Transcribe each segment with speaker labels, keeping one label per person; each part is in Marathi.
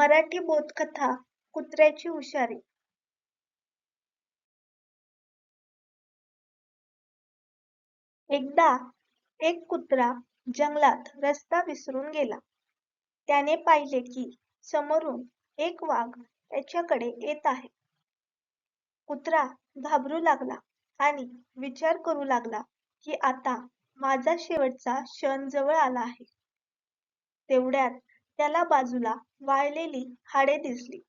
Speaker 1: मराठी बोधकथा कुत्र्याची हुशारी. एकदा एक कुत्रा जंगलात रस्ता विसरून गेला. त्याने पाहिले की समोरून एक वाघ त्याच्याकडे येत आहे. कुत्रा घाबरू लागला आणि विचार करू लागला की आता माझा शेवटचा क्षण जवळ आला आहे. तेवढ्यात त्याला बाजूला वाळलेली हाडे दिसली.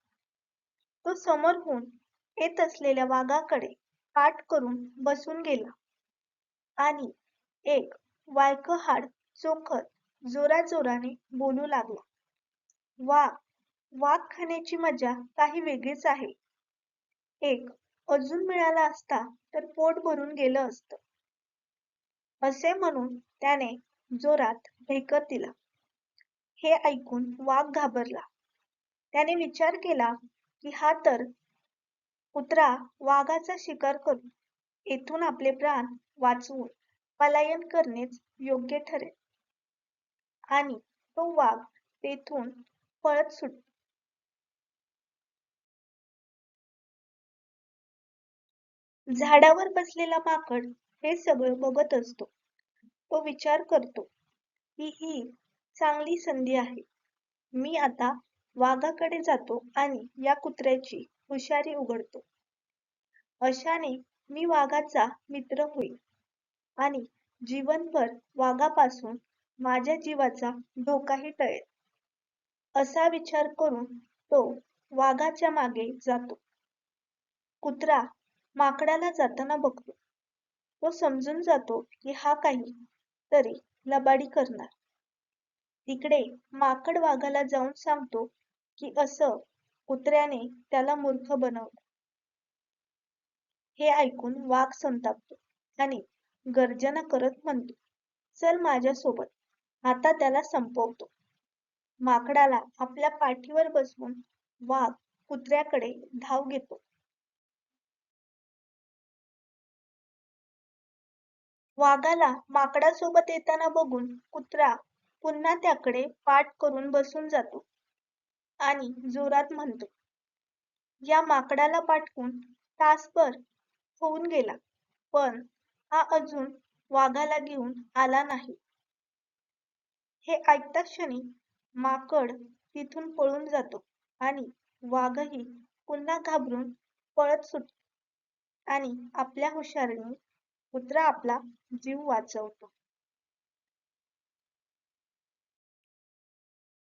Speaker 1: तो समोरहून येत असलेल्या वाघाकडे पाठ करून बसून गेला आणि एक वाळकं हाड चोखत जोराजोराने बोलू लागला. वाघ वाघ खाण्याची मजा काही वेगळीच आहे. एक अजून मिळाला असता तर पोट भरून गेलं असतं. असे म्हणून त्याने जोरात भेकत दिला. हे ऐकून वाघ घाबरला. त्याने विचार केला की हा तर कुत्रा वाघाचा शिकार करून येथून आपले प्राण वाचवून पलायन करणेच योग्य ठरेल. आणि तो वाघ तेथून पळत सुट झाडावर बसलेला माकड हे सगळं बघत असतो. तो विचार करतो की ही चांगली संधी आहे. मी आता वाघाकडे जातो आणि या कुत्र्याची हुशारी उघडतो. अशाने मी वाघाचा मित्र होईल आणि जीवनभर वाघापासून माझ्या जीवाचा धोकाही टळेल. असा विचार करून तो वाघाच्या मागे जातो. कुत्रा माकडाला जाताना बघतो. तो समजून जातो की हा काही तरी लबाडी करणार. तिकडे माकड वाघाला जाऊन सांगतो की असं कुत्र्याने त्याला मूर्ख बनवलं. हे ऐकून वाघ संतापतो आणि गर्जना करत म्हणतो चल माझ्यासोबत आता त्याला संपवतो. माकडाला आपल्या पाठीवर बसवून वाघ कुत्र्याकडे धाव घेतो. वाघाला माकडासोबत येताना बघून कुत्रा पुन्हा त्याकडे पाठ करून बसून जातो. आणि जोरात म्हणतो या माकडाला पाठवून तासभर होऊन गेला पण हा अजून वाघाला घेऊन आला नाही. हे ऐकता क्षणी माकड तिथून पळून जातो आणि वाघही पुन्हा घाबरून पळत सुटतो आणि आपल्या हुशारीने कुत्रा आपला जीव वाचवतो.